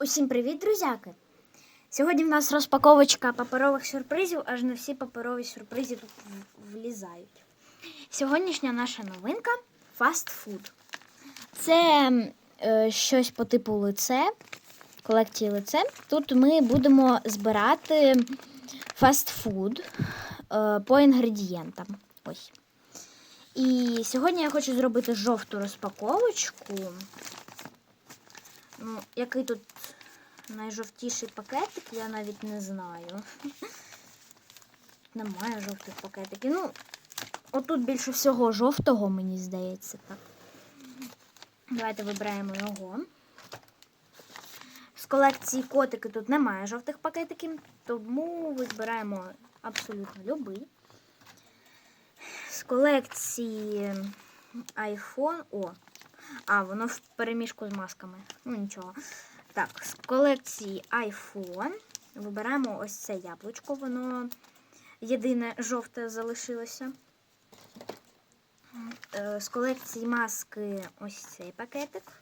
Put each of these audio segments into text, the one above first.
Усім привіт, друзяки! Сьогодні в нас розпаковочка паперових сюрпризів, аж не всі паперові сюрпризи тут влізають. Сьогоднішня наша новинка фастфуд. Це е, щось по типу лице, колекції лице. Тут ми будемо збирати фастфуд е, по інгредієнтам. Ось. І сьогодні я хочу зробити жовту розпаковочку. Ну, який тут найжовтіший пакетик, я навіть не знаю. Немає жовтих пакетиків. Ну, отут більше всього жовтого, мені здається, так. Давайте вибираємо його. З колекції котики тут немає жовтих пакетиків, тому вибираємо абсолютно любий. З колекції iPhone. О, а, воно в переміжку з масками. Ну, нічого. Так, з колекції iPhone вибираємо ось це яблучко. Воно єдине жовте залишилося. Е, З колекції маски ось цей пакетик.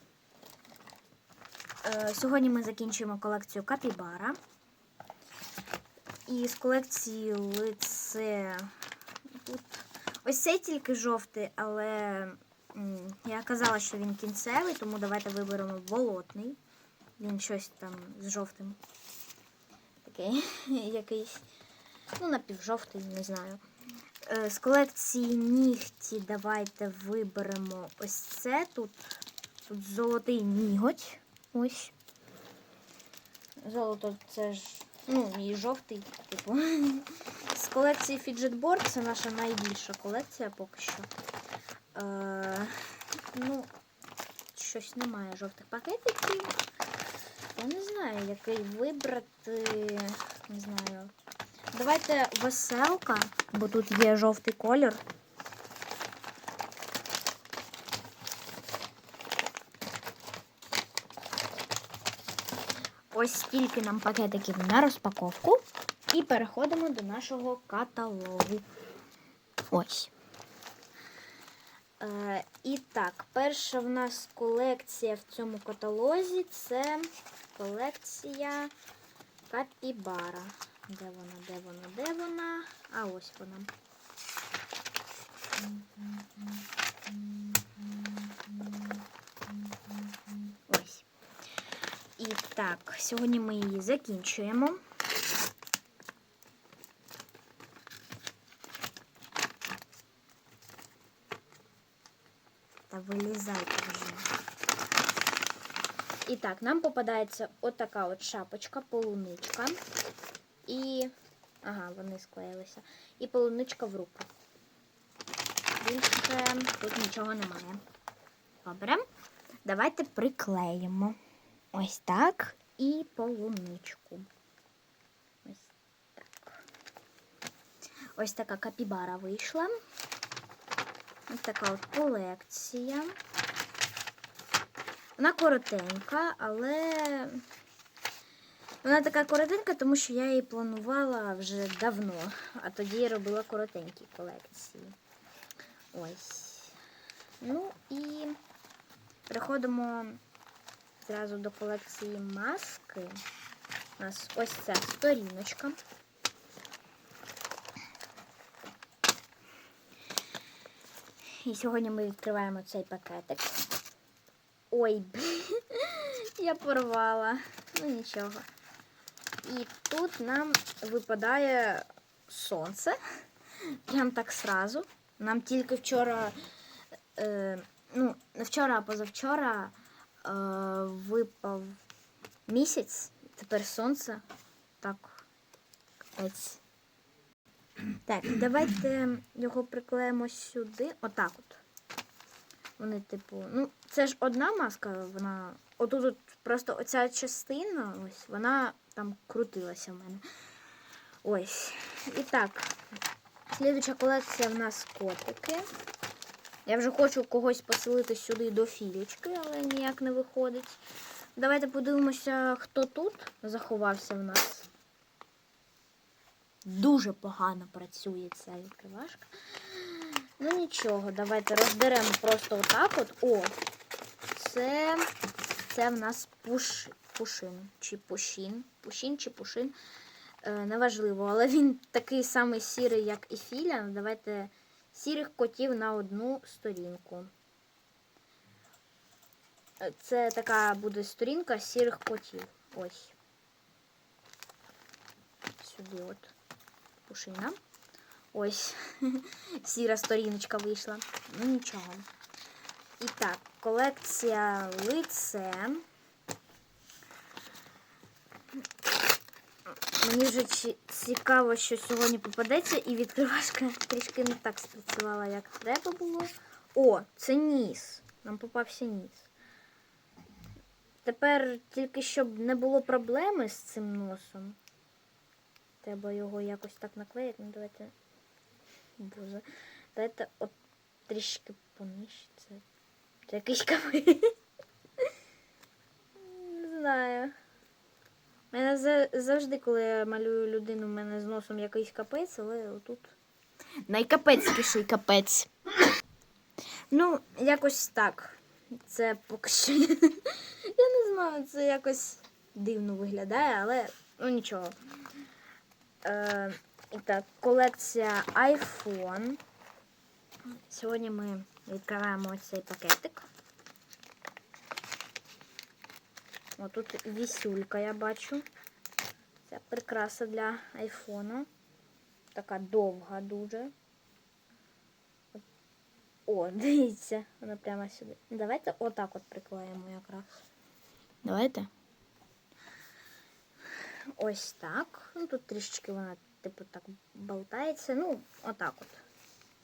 Е, Сьогодні ми закінчуємо колекцію Капібара. І з колекції лице. Тут ось цей тільки жовтий, але я казала, що він кінцевий, тому давайте виберемо болотний. Він щось там з жовтим. Такий якийсь. Ну, напівжовтий, не знаю. Е, З колекції нігті давайте виберемо ось це. Тут, тут золотий ніготь. Ось. Золото це ж. Ну, і жовтий, типу. З колекції Fidget Board це наша найбільша колекція поки що. Е, ну, щось немає жовтих пакетиків. Я не знаю, який вибрати. Не знаю. Давайте веселка, бо тут є жовтий колір. Ось стільки нам пакетиків на розпаковку. І переходимо до нашого каталогу. Ось. Е, і так, перша в нас колекція в цьому каталозі це колекція Капібара. Де вона, де вона, де вона? А ось вона. Ось. І так, сьогодні ми її закінчуємо. Вилізайте вже. І так, нам попадається отака от шапочка, полуничка. І. Ага, вони склеїлися. І полуничка в руку. Більше тут нічого немає. Добре. Давайте приклеїмо. Ось так. І полуничку. Ось так. Ось така капібара вийшла. Ось така от колекція. Вона коротенька, але вона така коротенька, тому що я її планувала вже давно, а тоді я робила коротенькі колекції. Ось. Ну і переходимо зразу до колекції маски. У нас ось ця сторіночка. І сьогодні ми відкриваємо цей пакетик. Ой, я порвала. Ну нічого. І тут нам випадає сонце. Прям так сразу. Нам тільки вчора, е, ну, не вчора, а позавчора е, випав місяць. Тепер сонце. Так. Капець. Так, давайте його приклеїмо сюди. Отак от. Вони, типу, ну, це ж одна маска, вона. Отут от просто оця частина, ось, вона там крутилася в мене. Ось. І так. Слідуча колекція в нас котики. Я вже хочу когось поселити сюди до філічки, але ніяк не виходить. Давайте подивимося, хто тут заховався в нас. Дуже погано працює ця відкривашка. Ну нічого, давайте роздеремо просто отак от. О, це це в нас пуш, пушин чи пушін. Пушін чи пушин. Е, неважливо, але він такий самий сірий, як і філя. Давайте сірих котів на одну сторінку. Е, Це така буде сторінка сірих котів. Ось. Сюди от пушина. Ось. Сіра сторіночка вийшла. Ну нічого. І так, колекція лице. Мені вже цікаво, що сьогодні попадеться, і відкривашка трішки не так спрацювала, як треба було. О, це ніс. Нам попався ніс. Тепер тільки щоб не було проблеми з цим носом. Треба його якось так наклеїти. Ну, давайте. Боже. Давайте от трішки понижче. Це, якийсь капець. Не знаю. Мене за- завжди, коли я малюю людину, в мене з носом якийсь капець, але отут. Найкапецькіший капець. Ну, якось так. Це поки що. Я не знаю, це якось дивно виглядає, але ну нічого. Е, і так, колекція iPhone. Сьогодні ми відкриваємо ось цей пакетик. О, тут вісюлька, я бачу. Це прикраса для айфона. Така довга дуже. О, дивіться, вона прямо сюди. Давайте отак от приклеїмо якраз. Давайте. Ось так. Ну, тут трішечки вона, типу, так болтається. Ну, отак от.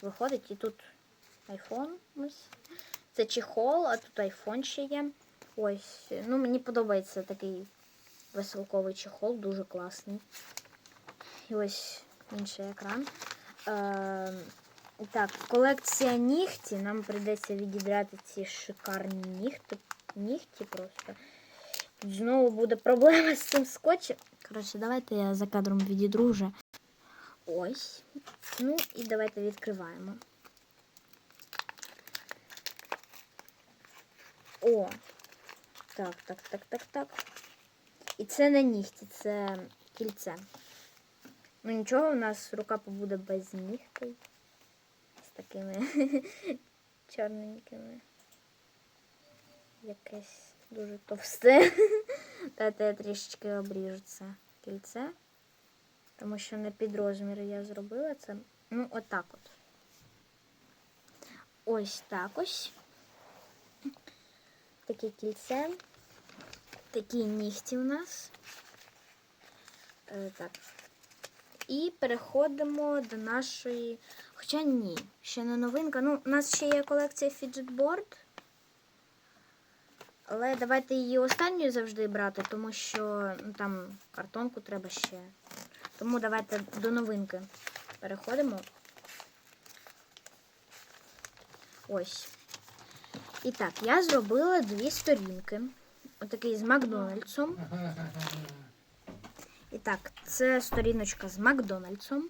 Виходить, і тут айфон. Це чехол, а тут айфон ще є. Ось. Ну, мені подобається такий веселковий чехол, дуже класний. І ось інший екран. Е, так, колекція нігті. Нам прийдеться відібрати ці шикарні нігті. Нігті просто. Знову буде проблема з цим скотчем. Коротше, давайте я за кадром відідру. Ось. Ну і давайте відкриваємо. О! Так, так, так, так, так. І це не нігті, це кільце. Ну нічого, у нас рука побуде без нігтей. З такими чорненькими. Якесь дуже товсте. Дайте я трішечки обріжу це кільце. Тому що не під розмір я зробила це. Ну, отак от. Ось так ось. Таке кільце. Такі нігті у нас. Е, так. І переходимо до нашої. Хоча ні, ще не новинка. Ну, у нас ще є колекція фіджетборд. Але давайте її останньою завжди брати, тому що ну, там картонку треба ще. Тому давайте до новинки переходимо. Ось. І так, я зробила дві сторінки. Отакий з Макдональдсом. І так, це сторіночка з Макдональдсом.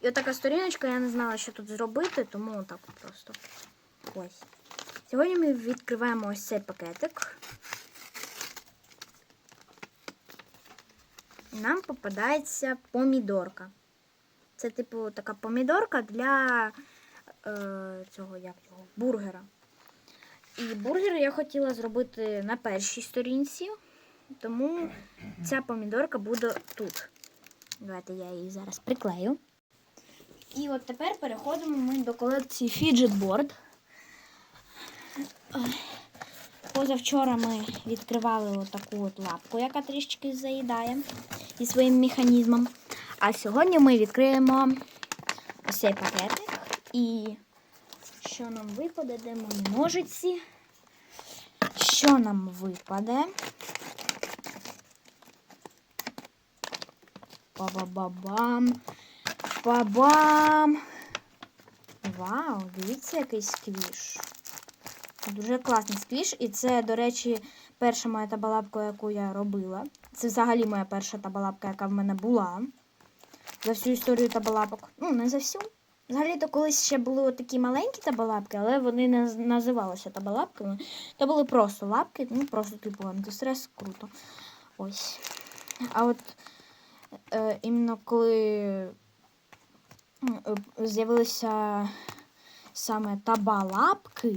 І отака сторіночка, я не знала, що тут зробити, тому отак от просто. Ось. Сьогодні ми відкриваємо ось цей пакетик. Нам попадається помідорка. Це, типу, така помідорка для е, цього як його, бургера. І бургер я хотіла зробити на першій сторінці, тому ця помідорка буде тут. Давайте я її зараз приклею. І от тепер переходимо ми до колекції Fidget Board. Позавчора ми відкривали отаку от лапку, яка трішки заїдає зі своїм механізмом. А сьогодні ми відкриємо ось цей пакетик. І що нам випаде, де мої ножиці? Що нам випаде? Ба-ба-ба-бам. Ба-бам. Вау, дивіться, який сквіш. Дуже класний сквіш. І це, до речі, перша моя табалапка, яку я робила. Це взагалі моя перша табалапка, яка в мене була. За всю історію табалапок. Ну, не за всю. Взагалі-то колись ще були такі маленькі табалапки, але вони не називалися табалапками. То були просто лапки, ну просто типу антистрес, круто. Ось. А от е, іменно коли е, з'явилися саме табалапки,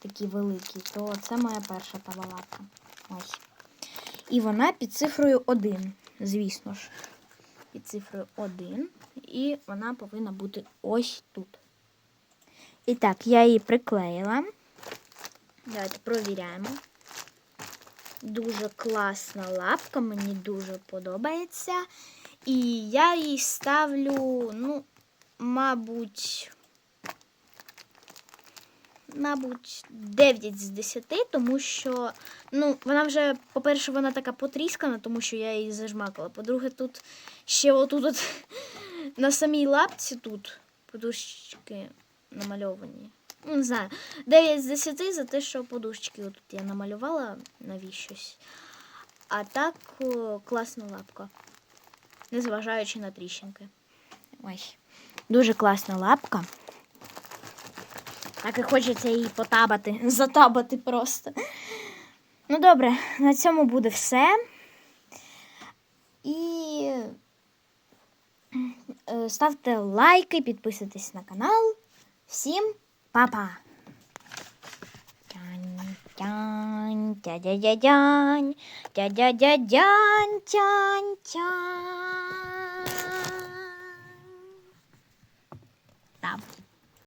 такі великі, то це моя перша табалапка. Ось. І вона під цифрою 1, звісно ж. Під цифрою 1. І вона повинна бути ось тут. І так, я її приклеїла. Давайте провіряємо. Дуже класна лапка, мені дуже подобається. І я їй ставлю, ну, мабуть, мабуть, 9 з 10, тому що, ну, вона вже, по-перше, вона така потріскана, тому що я її зажмакала. По-друге, тут ще отут от, на самій лапці тут подушечки намальовані. Не знаю. 9 з 10 за те, що подушечки отут я намалювала навіщось. А так о, класна лапка. Незважаючи на тріщинки. Ось. Дуже класна лапка. Так і хочеться її потабати, затабати просто. Ну добре, на цьому буде все. І е, ставте лайки, підписуйтесь на канал. Всім па-па! Тянь, тянь, тя-дя-дя-дянь, тянь, тянь. Там.